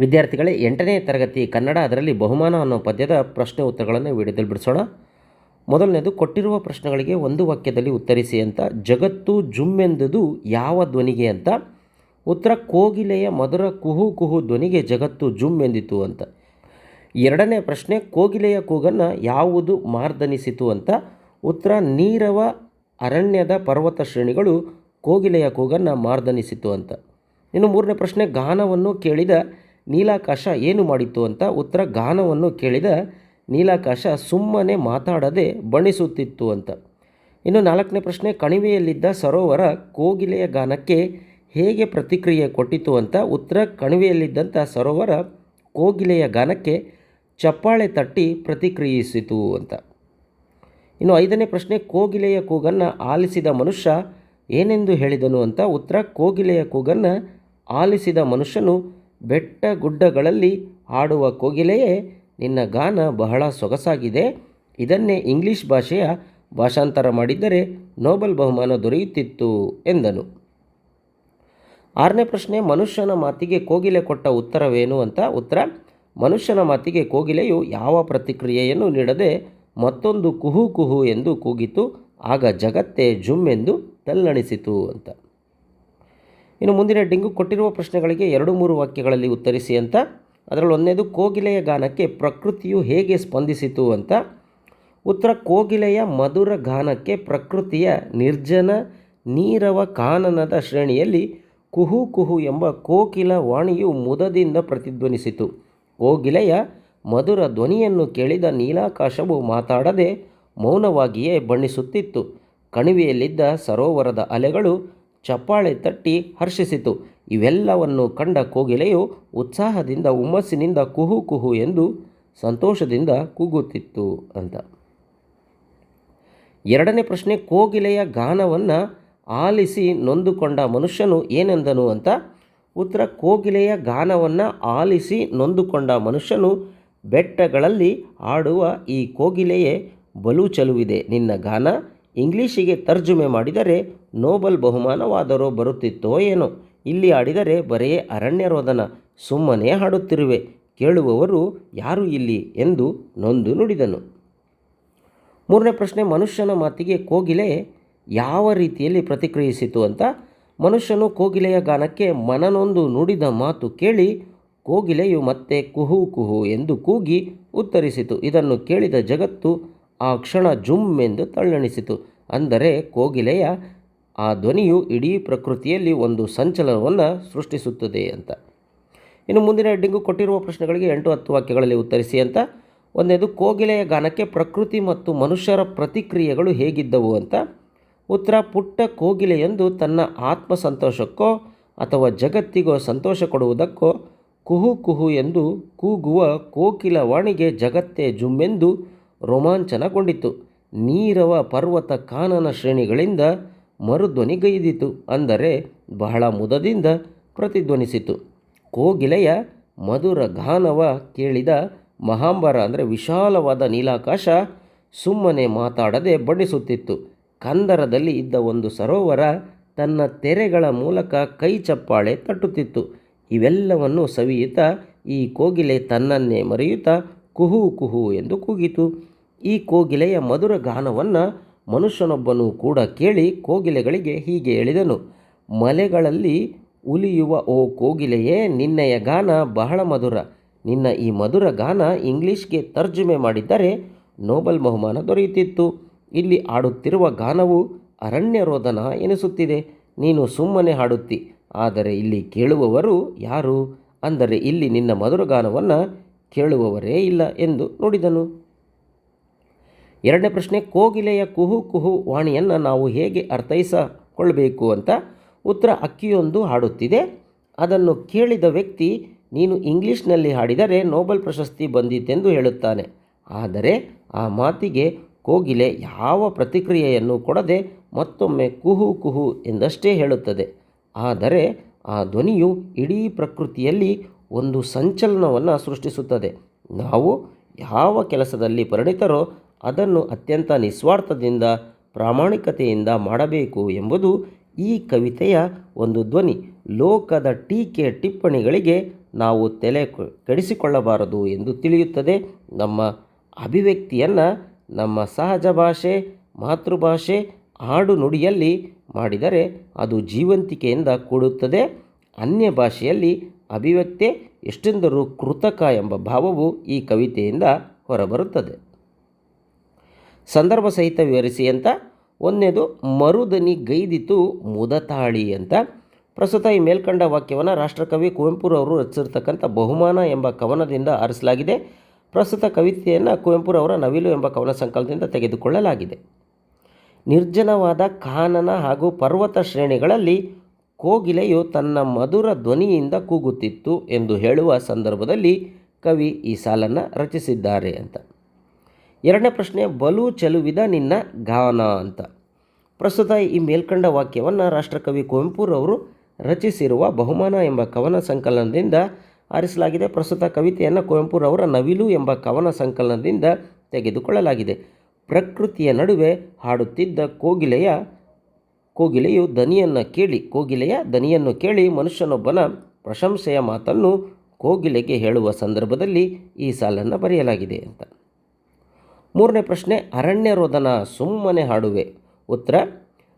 ವಿದ್ಯಾರ್ಥಿಗಳೇ ಎಂಟನೇ ತರಗತಿ ಕನ್ನಡ ಅದರಲ್ಲಿ ಬಹುಮಾನ ಅನ್ನೋ ಪದ್ಯದ ಪ್ರಶ್ನೆ ಉತ್ತರಗಳನ್ನು ವಿಡಿಯೋದಲ್ಲಿ ಬಿಡಿಸೋಣ. ಮೊದಲನೇದು, ಕೊಟ್ಟಿರುವ ಪ್ರಶ್ನೆಗಳಿಗೆ ಒಂದು ವಾಕ್ಯದಲ್ಲಿ ಉತ್ತರಿಸಿ ಅಂತ, ಜಗತ್ತು ಜುಮ್ಮೆಂದುದು ಯಾವ ಧ್ವನಿಗೆ ಅಂತ. ಉತ್ತರ, ಕೋಗಿಲೆಯ ಮಧುರ ಕುಹು ಕುಹು ಧ್ವನಿಗೆ ಜಗತ್ತು ಜುಮ್ ಎಂದಿತು ಅಂತ. ಎರಡನೇ ಪ್ರಶ್ನೆ, ಕೋಗಿಲೆಯ ಕೂಗನ್ನು ಯಾವುದು ಮಾರ್ದನಿಸಿತು ಅಂತ. ಉತ್ತರ, ನೀರವ ಅರಣ್ಯದ ಪರ್ವತ ಶ್ರೇಣಿಗಳು ಕೋಗಿಲೆಯ ಕೂಗನ್ನು ಮಾರ್ದನಿಸಿತು ಅಂತ. ಇನ್ನು ಮೂರನೇ ಪ್ರಶ್ನೆ, ಗಾನವನ್ನು ಕೇಳಿದ ನೀಲಾಕಾಶ ಏನು ಮಾಡಿತ್ತು ಅಂತ ಉತ್ತರ ಗಾನವನ್ನು ಕೇಳಿದ ನೀಲಾಕಾಶ ಸುಮ್ಮನೆ ಮಾತಾಡದೆ ಬಣಿಸುತ್ತಿತ್ತು ಅಂತ. ಇನ್ನು ನಾಲ್ಕನೇ ಪ್ರಶ್ನೆ, ಕಣಿವೆಯಲ್ಲಿದ್ದ ಸರೋವರ ಕೋಗಿಲೆಯ ಗಾನಕ್ಕೆ ಹೇಗೆ ಪ್ರತಿಕ್ರಿಯೆ ಕೊಟ್ಟಿತು ಅಂತ ಉತ್ತರ, ಕಣಿವೆಯಲ್ಲಿದ್ದಂಥ ಸರೋವರ ಕೋಗಿಲೆಯ ಗಾನಕ್ಕೆ ಚಪ್ಪಾಳೆ ತಟ್ಟಿ ಪ್ರತಿಕ್ರಿಯಿಸಿತು ಅಂತ. ಇನ್ನು ಐದನೇ ಪ್ರಶ್ನೆ, ಕೋಗಿಲೆಯ ಕೂಗನ್ನು ಆಲಿಸಿದ ಮನುಷ್ಯ ಏನೆಂದು ಹೇಳಿದನು ಅಂತ ಉತ್ತರ, ಕೋಗಿಲೆಯ ಕೂಗನ್ನು ಆಲಿಸಿದ ಮನುಷ್ಯನು ಬೆಟ್ಟ ಗುಡ್ಡಗಳಲ್ಲಿ ಹಾಡುವ ಕೋಗಿಲೆಯೇ ನಿನ್ನ ಗಾನ ಬಹಳ ಸೊಗಸಾಗಿದೆ. ಇದನ್ನೇ ಇಂಗ್ಲಿಷ್ ಭಾಷೆಯ ಭಾಷಾಂತರ ಮಾಡಿದ್ದರೆ ನೋಬೆಲ್ ಬಹುಮಾನ ದೊರೆಯುತ್ತಿತ್ತು ಎಂದನು. ಆರನೇ ಪ್ರಶ್ನೆ, ಮನುಷ್ಯನ ಮಾತಿಗೆ ಕೋಗಿಲೆ ಕೊಟ್ಟ ಉತ್ತರವೇನು ಅಂತ ಉತ್ತರ, ಮನುಷ್ಯನ ಮಾತಿಗೆ ಕೋಗಿಲೆಯು ಯಾವ ಪ್ರತಿಕ್ರಿಯೆಯನ್ನು ನೀಡದೆ ಮತ್ತೊಂದು ಕುಹು ಕುಹು ಎಂದು ಕೂಗಿತು, ಆಗ ಜಗತ್ತೇ ಎಂದು ತಲ್ಲಣಿಸಿತು ಅಂತ. ಇನ್ನು ಮುಂದಿನ ಡೆಂಗು ಕೊಟ್ಟಿರುವ ಪ್ರಶ್ನೆಗಳಿಗೆ ಎರಡು ಮೂರು ವಾಕ್ಯಗಳಲ್ಲಿ ಉತ್ತರಿಸಿ ಅಂತ. ಅದರಲ್ಲಿ ಒಂದನೇದು, ಕೋಗಿಲೆಯ ಗಾನಕ್ಕೆ ಪ್ರಕೃತಿಯು ಹೇಗೆ ಸ್ಪಂದಿಸಿತು ಅಂತ. ಉತ್ತರ, ಕೋಗಿಲೆಯ ಮಧುರ ಗಾನಕ್ಕೆ ಪ್ರಕೃತಿಯ ನಿರ್ಜನ ನೀರವ ಕಾನನದ ಶ್ರೇಣಿಯಲ್ಲಿ ಕುಹು ಕುಹು ಎಂಬ ಕೋಕಿಲ ವಾಣಿಯು ಮುದದಿಂದ ಪ್ರತಿಧ್ವನಿಸಿತು. ಕೋಗಿಲೆಯ ಮಧುರ ಧ್ವನಿಯನ್ನು ಕೇಳಿದ ನೀಲಾಕಾಶವು ಮಾತಾಡದೆ ಮೌನವಾಗಿಯೇ ಬಣ್ಣಿಸುತ್ತಿತ್ತು. ಕಣಿವೆಯಲ್ಲಿದ್ದ ಸರೋವರದ ಅಲೆಗಳು ಚಪ್ಪಾಳೆ ತಟ್ಟಿ ಹರ್ಷಿಸಿತು. ಇವೆಲ್ಲವನ್ನು ಕಂಡ ಕೋಗಿಲೆಯು ಉತ್ಸಾಹದಿಂದ ಉಮ್ಮಸ್ಸಿನಿಂದ ಕುಹು ಕುಹು ಎಂದು ಸಂತೋಷದಿಂದ ಕೂಗುತ್ತಿತ್ತು ಅಂತ. ಎರಡನೇ ಪ್ರಶ್ನೆ, ಕೋಗಿಲೆಯ ಗಾನವನ್ನು ಆಲಿಸಿ ನೊಂದುಕೊಂಡ ಮನುಷ್ಯನು ಏನೆಂದನು ಅಂತ? ಉತ್ತರ, ಕೋಗಿಲೆಯ ಗಾನವನ್ನು ಆಲಿಸಿ ನೊಂದುಕೊಂಡ ಮನುಷ್ಯನು ಬೆಟ್ಟಗಳಲ್ಲಿ ಆಡುವ ಈ ಕೋಗಿಲೆಯೇ ಬಲು ಚಲುವಿದೆ ನಿನ್ನ ಗಾನ ಇಂಗ್ಲೀಷಿಗೆ ತರ್ಜುಮೆ ಮಾಡಿದರೆ ನೋಬಲ್ ಬಹುಮಾನವಾದರೂ ಬರುತ್ತಿತ್ತೋ ಏನೋ. ಇಲ್ಲಿ ಆಡಿದರೆ ಬರೇ ಅರಣ್ಯ ರೋದನ ಸುಮ್ಮನೆ ಹಾಡುತ್ತಿರುವೆ. ಕೇಳುವವರು ಯಾರು ಇಲ್ಲಿ ಎಂದು ನೊಂದು ನುಡಿದನು. ಮೂರನೇ ಪ್ರಶ್ನೆ, ಮನುಷ್ಯನ ಮಾತಿಗೆ ಕೋಗಿಲೆ ಯಾವ ರೀತಿಯಲ್ಲಿ ಪ್ರತಿಕ್ರಿಯಿಸಿತು ಅಂತ. ಮನುಷ್ಯನು ಕೋಗಿಲೆಯ ಗಾನಕ್ಕೆ ಮನನೊಂದು ನುಡಿದ ಮಾತು ಕೇಳಿ, ಕೋಗಿಲೆಯು ಮತ್ತೆ ಕುಹು ಕುಹು ಎಂದು ಕೂಗಿ ಉತ್ತರಿಸಿತು. ಇದನ್ನು ಕೇಳಿದ ಜಗತ್ತು ಆ ಕ್ಷಣ ಜುಮ್ ಎಂದು ತಳ್ಳಣಿಸಿತು ಅಂದರೆ ಕೋಗಿಲೆಯ ಆ ಧ್ವನಿಯು ಇಡೀ ಪ್ರಕೃತಿಯಲ್ಲಿ ಒಂದು ಸಂಚಲನವನ್ನು ಸೃಷ್ಟಿಸುತ್ತದೆ ಅಂತ. ಇನ್ನು ಮುಂದಿನ ಹೆಡ್ಡಿಂಗು ಕೊಟ್ಟಿರುವ ಪ್ರಶ್ನೆಗಳಿಗೆ ಎಂಟು ಹತ್ತು ವಾಕ್ಯಗಳಲ್ಲಿ ಉತ್ತರಿಸಿ ಅಂತ. ಒಂದನೇದು, ಕೋಗಿಲೆಯ ಗಾನಕ್ಕೆ ಪ್ರಕೃತಿ ಮತ್ತು ಮನುಷ್ಯರ ಪ್ರತಿಕ್ರಿಯೆಗಳು ಹೇಗಿದ್ದವು ಅಂತ. ಉತ್ತರ, ಪುಟ್ಟ ಕೋಗಿಲೆಯೊಂದು ತನ್ನ ಆತ್ಮ ಸಂತೋಷಕ್ಕೋ ಅಥವಾ ಜಗತ್ತಿಗೋ ಸಂತೋಷ ಕೊಡುವುದಕ್ಕೋ ಕುಹು ಕುಹು ಎಂದು ಕೂಗುವ ಕೋಕಿಲ ವಾಣಿಗೆ ಜಗತ್ತೇ ಜುಮ್ಮೆಂದು ರೋಮಾಂಚನಗೊಂಡಿತು. ನೀರವ ಪರ್ವತ ಕಾನನ ಶ್ರೇಣಿಗಳಿಂದ ಮರುಧ್ವನಿಗೈದಿತು ಅಂದರೆ ಬಹಳ ಮುದದಿಂದ ಪ್ರತಿಧ್ವನಿಸಿತು. ಕೋಗಿಲೆಯ ಮಧುರ ಗಾನವ ಕೇಳಿದ ಮಹಾಂಬರ ಅಂದರೆ ವಿಶಾಲವಾದ ನೀಲಾಕಾಶ ಸುಮ್ಮನೆ ಮಾತಾಡದೆ ಬಣ್ಣಿಸುತ್ತಿತ್ತು ಕಂದರದಲ್ಲಿ ಇದ್ದ ಒಂದು ಸರೋವರ ತನ್ನ ತೆರೆಗಳ ಮೂಲಕ ಕೈ ಚಪ್ಪಾಳೆ ತಟ್ಟುತ್ತಿತ್ತು. ಇವೆಲ್ಲವನ್ನು ಸವಿಯುತ್ತಾ ಈ ಕೋಗಿಲೆ ತನ್ನನ್ನೇ ಮರೆಯುತ್ತಾ ಕುಹು ಕುಹು ಎಂದು ಕೂಗಿತು. ಈ ಕೋಗಿಲೆಯ ಮಧುರ ಗಾನವನ್ನು ಮನುಷ್ಯನೊಬ್ಬನು ಕೂಡ ಕೇಳಿ ಕೋಗಿಲೆಗಳಿಗೆ ಹೀಗೆ ಹೇಳಿದನು, ಮಲೆಗಳಲ್ಲಿ ಉಲಿಯುವ ಓ ಕೋಗಿಲೆಯೇ, ನಿನ್ನೆಯ ಗಾನ ಬಹಳ ಮಧುರ. ನಿನ್ನ ಈ ಮಧುರ ಗಾನ ಇಂಗ್ಲೀಷ್ಗೆ ತರ್ಜುಮೆ ಮಾಡಿದ್ದರೆ ನೋಬಲ್ ಬಹುಮಾನ ದೊರೆಯುತ್ತಿತ್ತು. ಇಲ್ಲಿ ಆಡುತ್ತಿರುವ ಗಾನವು ಅರಣ್ಯ ರೋದನ ಎನಿಸುತ್ತಿದೆ. ನೀನು ಸುಮ್ಮನೆ ಹಾಡುತ್ತಿ. ಆದರೆ ಇಲ್ಲಿ ಕೇಳುವವರು ಯಾರು? ಅಂದರೆ ಇಲ್ಲಿ ನಿನ್ನ ಮಧುರ ಗಾನವನ್ನು ಕೇಳುವವರೇ ಇಲ್ಲ ಎಂದು ನುಡಿದನು. ಎರಡನೇ ಪ್ರಶ್ನೆ, ಕೋಗಿಲೆಯ ಕುಹು ಕುಹು ವಾಣಿಯನ್ನು ನಾವು ಹೇಗೆ ಅರ್ಥೈಸಿಕೊಳ್ಬೇಕು ಅಂತ ಉತ್ತರ ಅಕ್ಕಿಯೊಂದು ಹಾಡುತ್ತಿದೆ. ಅದನ್ನು ಕೇಳಿದ ವ್ಯಕ್ತಿ, ನೀನು ಇಂಗ್ಲೀಷ್ನಲ್ಲಿ ಹಾಡಿದರೆ ನೋಬೆಲ್ ಪ್ರಶಸ್ತಿ ಬಂದಿತೆಂದು ಹೇಳುತ್ತಾನೆ. ಆದರೆ ಆ ಮಾತಿಗೆ ಕೋಗಿಲೆ ಯಾವ ಪ್ರತಿಕ್ರಿಯೆಯನ್ನು ಕೊಡದೆ ಮತ್ತೊಮ್ಮೆ ಕುಹು ಕುಹು ಎಂದಷ್ಟೇ ಹೇಳುತ್ತದೆ. ಆದರೆ ಆ ಧ್ವನಿಯು ಇಡೀ ಪ್ರಕೃತಿಯಲ್ಲಿ ಒಂದು ಸಂಚಲನವನ್ನು ಸೃಷ್ಟಿಸುತ್ತದೆ. ನಾವು ಯಾವ ಕೆಲಸದಲ್ಲಿ ಪರಿಣಿತರೋ ಅದನ್ನು ಅತ್ಯಂತ ನಿಸ್ವಾರ್ಥದಿಂದ, ಪ್ರಾಮಾಣಿಕತೆಯಿಂದ ಮಾಡಬೇಕು ಎಂಬುದು ಈ ಕವಿತೆಯ ಒಂದು ಧ್ವನಿ. ಲೋಕದ ಟೀಕೆ ಟಿಪ್ಪಣಿಗಳಿಗೆ ನಾವು ತಲೆ ಕೆಡಿಸಿಕೊಳ್ಳಬಾರದು ಎಂದು ತಿಳಿಯುತ್ತದೆ ನಮ್ಮ ಅಭಿವ್ಯಕ್ತಿಯನ್ನು ನಮ್ಮ ಸಹಜ ಭಾಷೆ, ಮಾತೃಭಾಷೆ, ಆಡು ನುಡಿಯಲ್ಲಿ ಮಾಡಿದರೆ ಅದು ಜೀವಂತಿಕೆಯಿಂದ ಕೂಡುತ್ತದೆ. ಅನ್ಯ ಭಾಷೆಯಲ್ಲಿ ಅಭಿವ್ಯಕ್ತಿ ಎಷ್ಟೆಂದರೂ ಕೃತಕ ಎಂಬ ಭಾವವು ಈ ಕವಿತೆಯಿಂದ ಹೊರಬರುತ್ತದೆ. ಸಂದರ್ಭ ಸಹಿತ ವಿವರಿಸಿ ಅಂತ. ಒಂದನೇದು ಮರುದನಿ ಗೈದಿತು ಮುದತಾಳಿ ಅಂತ. ಪ್ರಸ್ತುತ ಈ ಮೇಲ್ಕಂಡ ವಾಕ್ಯವನ್ನು ರಾಷ್ಟ್ರಕವಿ ಕುವೆಂಪುರವರು ರಚಿಸಿರ್ತಕ್ಕಂಥ ಬಹುಮಾನ ಎಂಬ ಕವನದಿಂದ ಆರಿಸಲಾಗಿದೆ. ಪ್ರಸ್ತುತ ಕವಿತೆಯನ್ನು ಕುವೆಂಪುರವರ ನವಿಲು ಎಂಬ ಕವನ ಸಂಕಲನದಿಂದ ತೆಗೆದುಕೊಳ್ಳಲಾಗಿದೆ. ನಿರ್ಜನವಾದ ಕಾನನ ಹಾಗೂ ಪರ್ವತ ಶ್ರೇಣಿಗಳಲ್ಲಿ ಕೋಗಿಲೆಯು ತನ್ನ ಮಧುರ ಧ್ವನಿಯಿಂದ ಕೂಗುತ್ತಿತ್ತು ಎಂದು ಹೇಳುವ ಸಂದರ್ಭದಲ್ಲಿ ಕವಿ ಈ ಸಾಲನ್ನು ರಚಿಸಿದ್ದಾರೆ ಅಂತ. ಎರಡನೇ ಪ್ರಶ್ನೆ, ಬಲು ಚೆಲುವಿದ ನಿನ್ನ ಗಾನ ಅಂತ. ಪ್ರಸ್ತುತ ಈ ಮೇಲ್ಕಂಡ ವಾಕ್ಯವನ್ನು ರಾಷ್ಟ್ರಕವಿ ಕುವೆಂಪುರವರು ರಚಿಸಿರುವ ಬಹುಮಾನ ಎಂಬ ಕವನ ಸಂಕಲನದಿಂದ ಆರಿಸಲಾಗಿದೆ. ಪ್ರಸ್ತುತ ಕವಿತೆಯನ್ನು ಕುವೆಂಪುರವರ ನವಿಲು ಎಂಬ ಕವನ ಸಂಕಲನದಿಂದ ತೆಗೆದುಕೊಳ್ಳಲಾಗಿದೆ. ಪ್ರಕೃತಿಯ ನಡುವೆ ಹಾಡುತ್ತಿದ್ದ ಕೋಗಿಲೆಯ, ಕೋಗಿಲೆಯು ದನಿಯನ್ನು ಕೇಳಿ, ಕೋಗಿಲೆಯ ದನಿಯನ್ನು ಕೇಳಿ ಮನುಷ್ಯನೊಬ್ಬನ ಪ್ರಶಂಸೆಯ ಮಾತನ್ನು ಕೋಗಿಲೆಗೆ ಹೇಳುವ ಸಂದರ್ಭದಲ್ಲಿ ಈ ಸಾಲನ್ನು ಬರೆಯಲಾಗಿದೆ ಅಂತ. ಮೂರನೇ ಪ್ರಶ್ನೆ, ಅರಣ್ಯ ರೋದನ ಸುಮ್ಮನೆ ಹಾಡುವೆ. ಉತ್ತರ,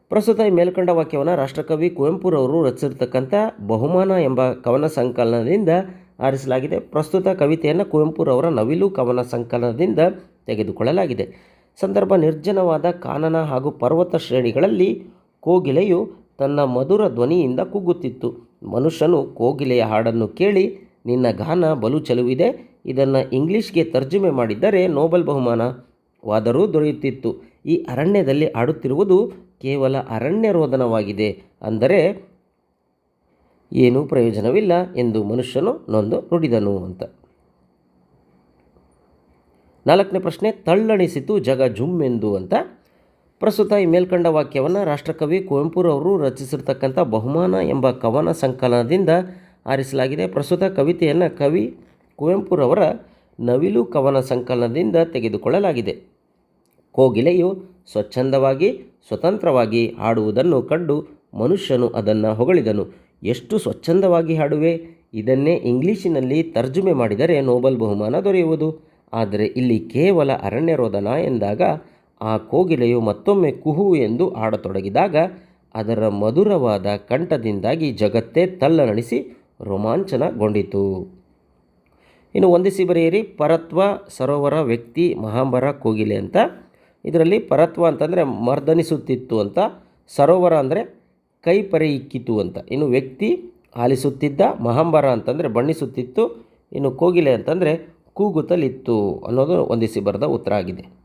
ಪ್ರಸ್ತುತ ಈ ಮೇಲ್ಕಂಡ ವಾಕ್ಯವನ್ನು ರಾಷ್ಟ್ರಕವಿ ಕುವೆಂಪುರವರು ರಚಿಸಿರ್ತಕ್ಕಂಥ ಬಹುಮಾನ ಎಂಬ ಕವನ ಸಂಕಲನದಿಂದ ಆರಿಸಲಾಗಿದೆ. ಪ್ರಸ್ತುತ ಕವಿತೆಯನ್ನು ಕುವೆಂಪುರವರ ನವಿಲು ಕವನ ಸಂಕಲನದಿಂದ ತೆಗೆದುಕೊಳ್ಳಲಾಗಿದೆ. ಸಂದರ್ಭ ನಿರ್ಜನವಾದ ಕಾನನ ಹಾಗೂ ಪರ್ವತ ಶ್ರೇಣಿಗಳಲ್ಲಿ ಕೋಗಿಲೆಯು ತನ್ನ ಮಧುರ ಧ್ವನಿಯಿಂದ ಕೂಗುತ್ತಿತ್ತು ಮನುಷ್ಯನು ಕೋಗಿಲೆಯ ಹಾಡನ್ನು ಕೇಳಿ, ನಿನ್ನ ಗಾನ ಬಲು ಚೆಲುವಿದೆ ಇದನ್ನು ಇಂಗ್ಲೀಷ್ಗೆ ತರ್ಜುಮೆ ಮಾಡಿದ್ದರೆ ನೋಬೆಲ್ ಬಹುಮಾನವಾದರೂ ದೊರೆಯುತ್ತಿತ್ತು. ಈ ಅರಣ್ಯದಲ್ಲಿ ಆಡುತ್ತಿರುವುದು ಕೇವಲ ಅರಣ್ಯ ರೋದನವಾಗಿದೆ ಅಂದರೆ ಏನೂ ಪ್ರಯೋಜನವಿಲ್ಲ ಎಂದು ಮನುಷ್ಯನು ನೊಂದು ನುಡಿದನು ಅಂತ. ನಾಲ್ಕನೇ ಪ್ರಶ್ನೆ, ತಳ್ಳಣಿಸಿತು ಜಗ ಜುಮ್ಮೆಂದು ಅಂತ. ಪ್ರಸ್ತುತ ಈ ಮೇಲ್ಕಂಡ ವಾಕ್ಯವನ್ನು ರಾಷ್ಟ್ರಕವಿ ಕುವೆಂಪುರವರು ರಚಿಸಿರ್ತಕ್ಕಂಥ ಬಹುಮಾನ ಎಂಬ ಕವನ ಸಂಕಲನದಿಂದ ಆರಿಸಲಾಗಿದೆ. ಪ್ರಸ್ತುತ ಕವಿತೆಯನ್ನು ಕವಿ ಕುವೆಂಪುರವರ ನವಿಲು ಕವನ ಸಂಕಲನದಿಂದ ತೆಗೆದುಕೊಳ್ಳಲಾಗಿದೆ. ಕೋಗಿಲೆಯು ಸ್ವಚ್ಛಂದವಾಗಿ, ಸ್ವತಂತ್ರವಾಗಿ ಹಾಡುವುದನ್ನು ಕಂಡು ಮನುಷ್ಯನು ಅದನ್ನು ಹೊಗಳಿದನು. ಎಷ್ಟು ಸ್ವಚ್ಛಂದವಾಗಿ ಹಾಡುವೆ? ಇದನ್ನೇ ಇಂಗ್ಲೀಷಿನಲ್ಲಿ ತರ್ಜುಮೆ ಮಾಡಿದರೆ ನೋಬಲ್ ಬಹುಮಾನ ದೊರೆಯುವುದು. ಆದರೆ ಇಲ್ಲಿ ಕೇವಲ ಅರಣ್ಯ ರೋದನ ಎಂದಾಗ ಆ ಕೋಗಿಲೆಯು ಮತ್ತೊಮ್ಮೆ ಕುಹು ಎಂದು ಹಾಡತೊಡಗಿದಾಗ ಅದರ ಮಧುರವಾದ ಕಂಠದಿಂದಾಗಿ ಜಗತ್ತೇ ತಲ್ಲಣಿಸಿ ರೋಮಾಂಚನಗೊಂಡಿತು. ಇನ್ನು ಒಂದಿಸಿ ಬರೆಯಿರಿ ಪರತ್ವ, ಸರೋವರ, ವ್ಯಕ್ತಿ, ಮಹಾಂಬರ, ಕೋಗಿಲೆ ಅಂತ. ಇದರಲ್ಲಿ ಪರತ್ವ ಅಂತಂದರೆ ಮರ್ದನಿಸುತ್ತಿತ್ತು ಅಂತ. ಸರೋವರ ಅಂದರೆ ಕೈ ಪರೆ ಇಕ್ಕಿತು ಅಂತ. ಇನ್ನು ವ್ಯಕ್ತಿ ಆಲಿಸುತ್ತಿದ್ದ ಮಹಾಂಬರ ಅಂತಂದರೆ ಬಣ್ಣಿಸುತ್ತಿತ್ತು. ಇನ್ನು ಕೋಗಿಲೆ ಅಂತಂದರೆ ಕೂಗುತ್ತಲಿತ್ತು ಅನ್ನೋದು ಒಂದಿಸಿ ಬರೆದ ಉತ್ತರ ಆಗಿದೆ.